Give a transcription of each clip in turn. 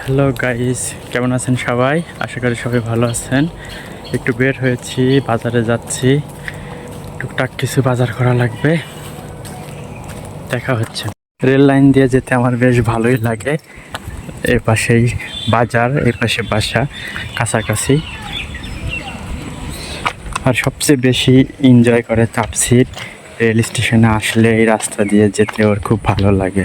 Hello guys কেমন আছেন সবাই? আশা করি সবাই ভালো আছেন। একটু বের হয়েছি, বাজারে যাচ্ছি। টুকটাক কিছু বাজার করা লাগবে। দেখা হচ্ছে। রেল লাইন দিয়ে যেতে আমার বেশ ভালোই লাগে। এর পাশেই বাজার এর পাশে বাসা, কাছাকাছি। আর সবচেয়ে বেশি এনজয় করে তাপসির রেল স্টেশনে আসলে এই রাস্তা দিয়ে যেতে ওর খুব ভালো লাগে।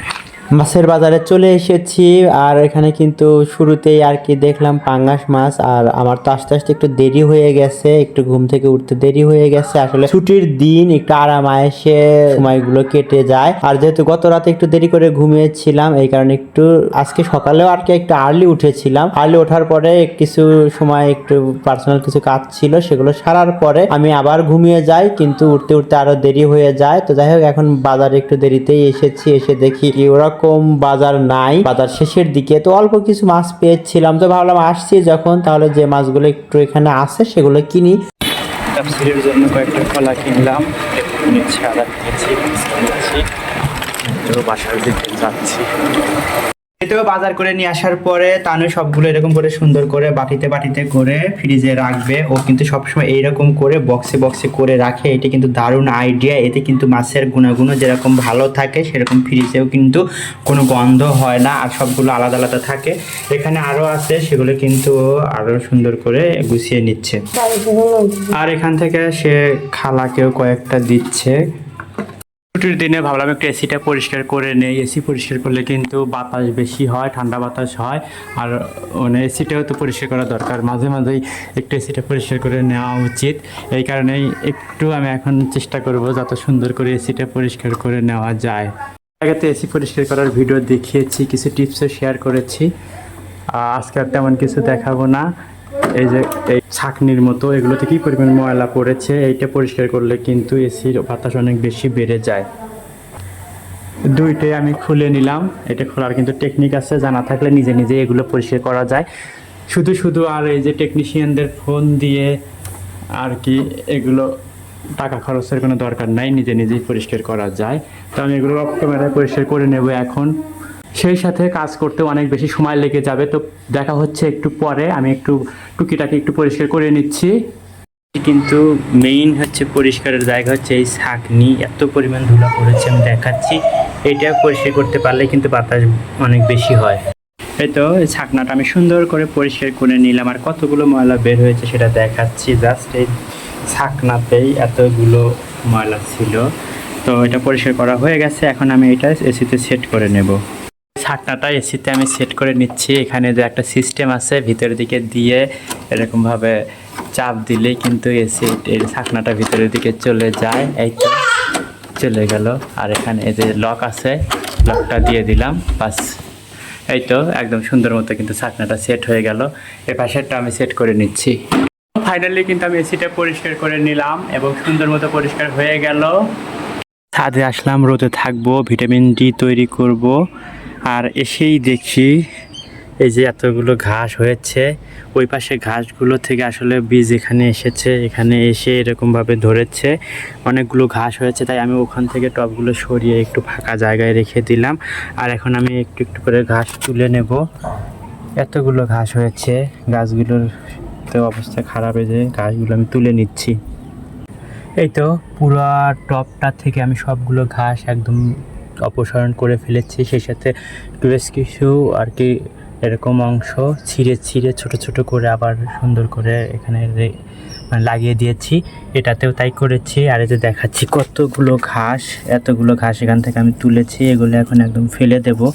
মাছের বাজারে চলে এসেছি, আর এখানে কিন্তু শুরুতেই আর কি দেখলাম পাঙ্গাস মাছ, আর আমার তো আস্তে আস্তে একটু দেরি হয়ে গেছে, একটু ঘুম থেকে উঠতে দেরি হয়ে গেছে। আসলে ছুটির দিন একটু আরাম আয়েসে সময়গুলো কেটে যায়, আর যেহেতু গত রাতে একটু দেরি করে ঘুমিয়েছিলাম, এই কারণে একটু আজকে সকালেও আর কি একটু আর্লি উঠেছিলাম। আর্লি ওঠার পরে কিছু সময় একটু পার্সোনাল কিছু কাজ ছিল, সেগুলো সারার পরে আমি আবার ঘুমিয়ে যাই, কিন্তু উঠতে উঠতে আরও দেরি হয়ে যায়। তো যাই হোক, এখন বাজারে একটু দেরিতেই এসেছি, এসে দেখি কি ওরকম বাজার নাই, বাজার শেষের দিকে। তো অল্প কিছু মাছ পেয়েছিলাম। তো ভাবলাম আসছি যখন, তাহলে যে মাছগুলো একটু এখানে আছে, সেগুলো কিনি। জন্য কয়েকটা কলা কিনলাম। বাসার দিকে যাচ্ছি। এতেও বাজার করে নিয়ে আসার পরে তানু সবগুলো এরকম করে সুন্দর করে বাটিতে বাটিতে করে ফ্রিজে রাখবে। ও কিন্তু সবসময় এইরকম করে বক্সে বক্সে করে রাখে। এটা কিন্তু দারুণ আইডিয়া এতে কিন্তু মাছের গুণাগুণও যেরকম ভালো থাকে, সেরকম ফ্রিজেও কিন্তু কোনো গন্ধ হয় না আর সবগুলো আলাদা আলাদা থাকে। এখানে আরও আছে, সেগুলো কিন্তু আরও সুন্দর করে গুছিয়ে নিচ্ছে। আর এখান থেকে সে খালাকেও কয়েকটা দিচ্ছে। ছুটির দিনে ভাবলাম একটু এসিটা পরিষ্কার করে নেই। এসি পরিষ্কার করলে কিন্তু বাতাস বেশি হয়, ঠান্ডা বাতাস হয়। আর মানে এসিটাও তো পরিষ্কার করা দরকার। মাঝে মাঝেই একটু এসিটা পরিষ্কার করে নেওয়া উচিত। এই কারণেই একটু আমি এখন চেষ্টা করব যত সুন্দর করে এসিটা পরিষ্কার করে নেওয়া যায়। আগে তো এসি পরিষ্কার করার ভিডিও দেখিয়েছি, কিছু টিপসও শেয়ার করেছি। আজকে আর তেমন কিছু দেখাবো না। এই যে এই ছাকনির মতো, এগুলোতে কি পরিমাণ ময়লা পড়েছে? এইটা পরিষ্কার করলে কিন্তু এসির বাতাস অনেক বেশি বেড়ে যায়। দুইটাই আমি খুলে নিলাম। এটা খোলার কিন্তু টেকনিক আছে, জানা থাকলে নিজে নিজে এগুলো পরিষ্কার করা যায়। শুধু শুধু আর এই যে টেকনিশিয়ানদের ফোন দিয়ে আর কি এগুলো টাকা খরচের কোনো দরকার নাই, নিজে নিজেই পরিষ্কার করা যায়। তো আমি এগুলো অফ ক্যামেরায় পরিষ্কার করে নেব এখন। সেই সাথে কাজ করতে অনেক বেশি সময় লেগে যাবে। তো দেখা হচ্ছে একটু পরে। আমি একটু টুকিটাকি একটু পরিষ্কার করে নিচ্ছি। কিন্তু মেইন হচ্ছে পরিষ্কারের জায়গা হচ্ছে এই ছাকনি এত পরিমাণ ধুলা পড়েছে, আমি দেখাচ্ছি। এটা পরিষ্কার করতে পারলে কিন্তু বাতাস অনেক বেশি হয়। এই তো, এই ছাকনাটা আমি সুন্দর করে পরিষ্কার করে নিলাম। আর কতগুলো ময়লা বের হয়েছে সেটা দেখাচ্ছি। জাস্ট এই ছাকনাতেই এতগুলো ময়লা ছিল। তো এটা পরিষ্কার করা হয়ে গেছে। এখন আমি এটা এসিতে সেট করে নেব। ছাকনাটা এসিতে আমি সেট করে নিচ্ছি। এখানে যে একটা সিস্টেম আছে, ভিতরের দিকে দিয়ে এরকমভাবে চাপ দিলেই কিন্তু এসি এর ছাকনাটা ভিতরের দিকে চলে যায়। এই তো চলে গেল। আর এখানে এই যে লক আছে লকটা দিয়ে দিলাম। বাস। এই তো একদম সুন্দর মতো কিন্তু ছাকনাটা সেট হয়ে গেল। এ পাশেরটা আমি সেট করে নিচ্ছি। ফাইনালি কিন্তু আমি এসিটা পরিষ্কার করে নিলাম এবং সুন্দর মতো পরিষ্কার হয়ে গেল। ছাদে আসলাম, রোদে থাকব ভিটামিন ডি তৈরি করব। আর এসেই দেখি এই যে এতগুলো ঘাস হয়েছে। ওই পাশে ঘাসগুলো থেকে আসলে বীজ এখানে এসেছে, এখানে এসে এরকমভাবে ধরেছে। অনেকগুলো ঘাস হয়েছে, তাই আমি ওখান থেকে টবগুলো সরিয়ে একটু ফাঁকা জায়গায় রেখে দিলাম। আর এখন আমি একটু একটু করে ঘাস তুলে নেব। এতগুলো ঘাস হয়েছে, গাছগুলোর তো অবস্থা খারাপ হয়ে যায় ঘাসগুলো আমি তুলে নিচ্ছি। এই তো পুরো টপটা থেকে আমি সবগুলো ঘাস একদম অপসারণ করে ফেলেছি, সেই সাথে বেশ কিছু আর কি এরকম অংশ ছিঁড়ে ছিঁড়ে ছোট ছোট করে আবার সুন্দর করে এখানে মানে লাগিয়ে দিয়েছি। এটাতেও তাই করেছি, আর এই যে দেখাচ্ছি কতগুলো ঘাস, এতগুলো ঘাস এখান থেকে আমি তুলেছি, এগুলো এখন একদম ফেলে দেবো।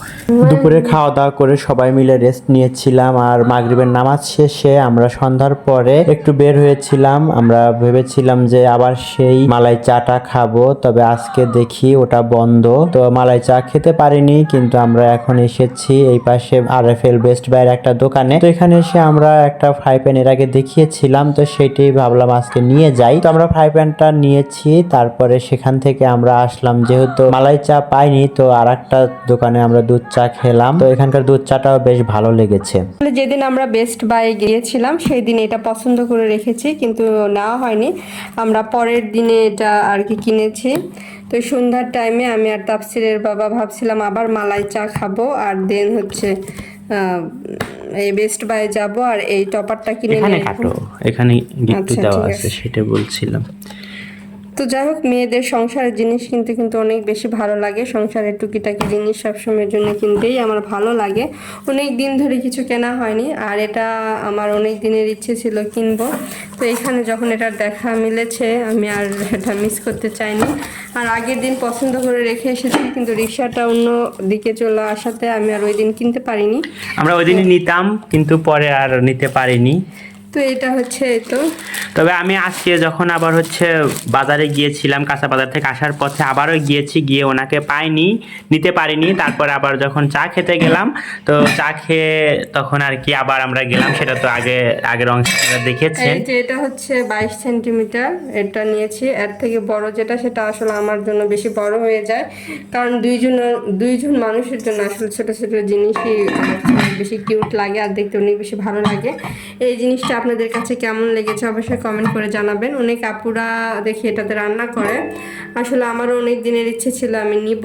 দুপুরে খাওয়া দাওয়া করে সবাই মিলে রেস্ট নিয়েছিলাম, আর মাগরিবের নামাজ শেষে আমরা সন্ধ্যার পরে একটু বের হয়েছিলাম। আমরা ভেবেছিলাম যে আবার সেই মালাই চাটা খাব, তবে আজকে দেখি ওটা বন্ধ। তো মালাই চা খেতে পারিনি, কিন্তু আমরা এখন এসেছি এই পাশে আর এফ এল বেস্ট বাইয়ের একটা দোকানে। তো এখানে এসে আমরা একটা ফ্রাই প্যান এর আগে দেখিয়েছিলাম, তো সেটাই ভাবলাম আজকে নিয়ে যাই। তো আমরা ফ্রাই প্যানটা নিয়েছি, তারপরে সেখান থেকে আমরা আসলাম, যেহেতু মালাই চা পাইনি, তো আর একটা দোকানে আমরা দুধ চা খেলাম। তো এখানকার দুধ চাটাও বেশ ভালো লেগেছে। যেদিন আমরা বেস্ট বাই গিয়েছিলাম সেই দিন এটা পছন্দ করে রেখেছি, কিন্তু নেওয়া হয়নি। আমরা পরের দিনে এটা আর কি কিনেছি। তো সন্ধ্যার টাইমে আমি আর তাপসিরের বাবা ভাবছিলাম, আবার মালাই চা খাব, আর দেন হচ্ছে এই বেস্ট বাই যাব আর এই টপারটা কিনে এখানে কাটো এখানে গিফট আচ্ছা, দেওয়া আছে। সেটা বলছিলাম তো যাই হোক, মেয়েদের সংসারের জিনিস কিনতে কিন্তু অনেক বেশি ভালো লাগে। সংসারের টুকিটাকি জিনিস সবসময়ের জন্য কিনতেই আমার ভালো লাগে। অনেক দিন ধরে কিছু কেনা হয়নি, আর এটা আমার অনেক দিনের ইচ্ছে ছিল কিনবো। তো এখানে যখন এটার দেখা মিলেছে, আমি আর এটা মিস করতে চাইনি। আর আগের দিন পছন্দ করে রেখে এসেছি, কিন্তু রিক্সাটা অন্য দিকে চলে আসাতে আমি আর ওই দিন কিনতে পারিনি। আমরা ওই দিনই নিতাম, কিন্তু পরে আর নিতে পারিনি। তো এটা হচ্ছে তো। তবে আমি আজকে যখন আবার হচ্ছে বাজারে গিয়েছিলাম কাঁচা বাজার থেকে আসার পথে আবারও গিয়েছি গিয়ে ওনাকে পাইনি নিতে পারিনি। তারপর আবার যখন চা খেতে গেলাম তো চা খেয়ে তখন আর কি আবার আমরা গেলাম সেটা তো আগে আগের অংশে দেখেছেন। যে এটা হচ্ছে বাইশ সেন্টিমিটার এটা নিয়েছি। এর থেকে বড় যেটা সেটা আসলে আমার জন্য বেশি বড় হয়ে যায়। কারণ দুইজন দুইজন মানুষের জন্য আসলে ছোট ছোট জিনিসই বেশি কিউট লাগে আর দেখতে অনেক বেশি ভালো লাগে। এই জিনিসটা আপনাদের কাছে কেমন লেগেছে অবশ্যই কমেন্ট করে জানাবেন। অনেক আপুরা দেখি এটাতে রান্না করে। আসলে আমারও অনেক দিনের ইচ্ছে ছিল আমি নিব।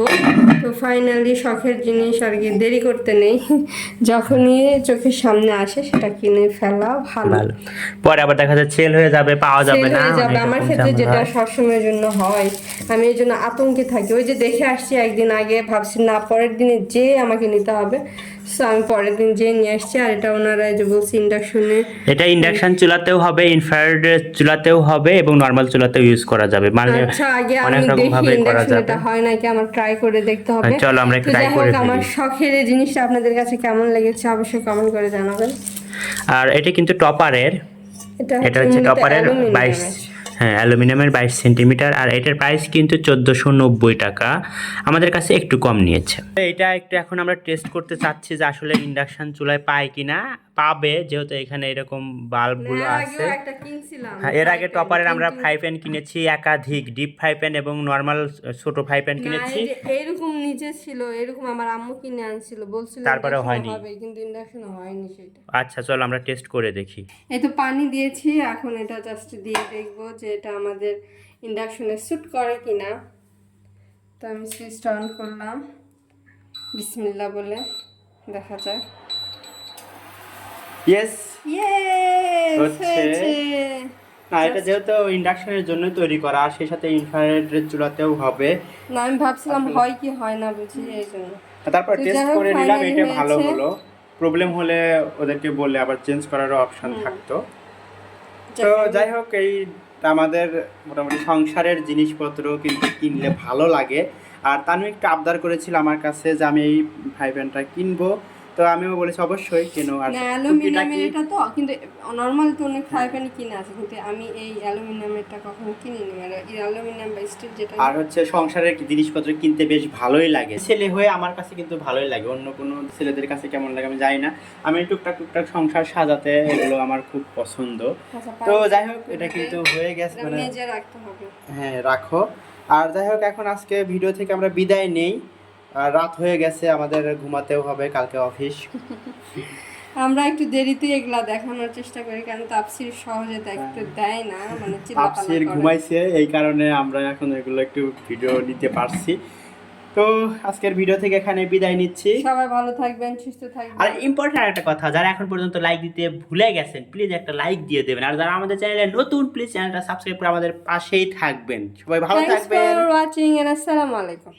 তো ফাইনালি শখের জিনিস আর কি দেরি করতে নেই। যখনই চোখের সামনে আসে সেটা কিনে ফেলা ভালো। পরে আবার দেখা যাচ্ছে সেল হয়ে যাবে পাওয়া যাবে না। যাবে। আমার ক্ষেত্রে যেটা। সবসময়ের জন্য হয় আমি এই জন্য আতঙ্কে থাকি। ওই যে দেখে আসছি একদিন আগে ভাবছি না পরের দিনে যে আমাকে নিতে হবে সো আমি পরের দিন যে নিয়ে আসছি আর এটা ওনারা যে বলছি ইন্ডাকশনে এটা ইন্ডাকশন চুলাতেও হবে ইনফ্রারেড চুলাতেও হবে এবং নর্মাল চুলাতেও ইউজ করা যাবে। মানে আচ্ছা আগে আমি দেখি ইন্ডাকশনটা হয় নাকি আমার ট্রাই করে দেখতে হবে। চলো আমরা ট্রাই করে আমার শখের এই জিনিসটা আপনাদের কাছে কেমন লেগেছে অবশ্যই কমেন্ট করে জানাবেন। আর এটা কিন্তু টপারের এটা হচ্ছে টপারের 22 হ্যাঁ অ্যালুমিনিয়ামের বাইশ সেন্টিমিটার আর এটার প্রাইস কিন্তু চোদ্দোশো নব্বই টাকা। আমাদের কাছে একটু কম নিয়েছে। এটা একটু এখন আমরা টেস্ট করতে চাচ্ছি যে আসলে ইন্ডাকশন চুলায় পায় কিনা। পাবে যেহেতু এখানে এরকম বাল্বগুলো এর আছে। হ্যাঁ, এর আগে টপারের আমরা ফ্রাই প্যান কিনেছি একাধিক ডিপ ফ্রাই প্যান এবং নর্মাল ছোট ফ্রাই প্যান কিনেছি। এইরকম নিচে ছিল এরকম আমার আম্মু কিনে আনছিল বলছিল তারপরে হয়নি। কিন্তু ইন্ডাকশন হয়নি সেটা। আচ্ছা চলো আমরা টেস্ট করে দেখি। এই তো পানি দিয়েছি এখন এটা জাস্ট দিয়ে দেখব যে এটা আমাদের ইন্ডাকশনে স্যুট করে কিনা। তো আমি সুইচটা অন করলাম। বিসমিল্লা বলে দেখা যাক। ইয়েস হচ্ছে। না এটা যেহেতু ইন্ডাকশনের জন্য তৈরি করা আর সেই সাথে ইনফ্রারেড চুলাতেও হবে। না আমি ভাবছিলাম হয় কি হয় না বুঝি এই জন্য। তারপর টেস্ট করে নিলাম এটা ভালো হলো। প্রবলেম হলে ওদেরকে বললে আবার চেঞ্জ করারও অপশন থাকতো। তো যাই হোক। এই আমাদের মোটামুটি সংসারের জিনিসপত্র কিন্তু কিনলে ভালো লাগে। আর তানু একটু আবদার করেছিল আমার কাছে যে আমি এই ভাই প্যানটা কিনবো। তো আমিও বলেছি অবশ্যই কেনো। আর না অ্যালুমিনিয়ামের এটা তো কিন্তু নর্মাল তো অনেক ফ্রাই প্যানই কিনে আছে কিন্তু আমি এই অ্যালুমিনিয়ামেরটা কখনো কিনিনি। আর এই অ্যালুমিনিয়াম বা স্টিল যেটা আর হচ্ছে সংসারের জিনিসপত্র কিনতে বেশ ভালোই লাগে। ছেলে হয়ে আমার কাছে কিন্তু ভালোই লাগে অন্য কোনো ছেলেদের কাছে কেমন লাগে আমি জানি না। আমি টুকটাক টুকটাক সংসার সাজাতে এগুলো আমার খুব পছন্দ। আচ্ছা, তো যাই হোক এটা কিন্তু হয়ে গেছে মানে রাখতে হবে। হ্যাঁ রাখো। আর যাই হোক এখন আজকে ভিডিও থেকে আমরা বিদায় নেই। রাত হয়ে গেছে আমাদের ঘুমাতেও হবে কালকে অফিস। আমরা একটু দেরিতে এগুলা দেখানোর চেষ্টা করি কারণ তাপসির সহজে দেখতে দেয় না মানে করে। ঘুমাইছে এই কারণে আমরা এখন এগুলো একটু ভিডিও নিতে পারছি। তো আজকের ভিডিও থেকে এখানে বিদায় নিচ্ছি। সবাই ভালো থাকবেন সুস্থ থাকবেন। আর ইম্পর্টেন্ট একটা কথা যারা এখন পর্যন্ত লাইক দিতে ভুলে গেছেন প্লিজ একটা লাইক দিয়ে দেবেন। আর যারা আমাদের চ্যানেলে নতুন প্লিজ চ্যানেলটা সাবস্ক্রাইব করে আমাদের পাশেই থাকবেন। সবাই ভালো থাকবেন। ওয়াচিং এন্ড আসসালামু আলাইকুম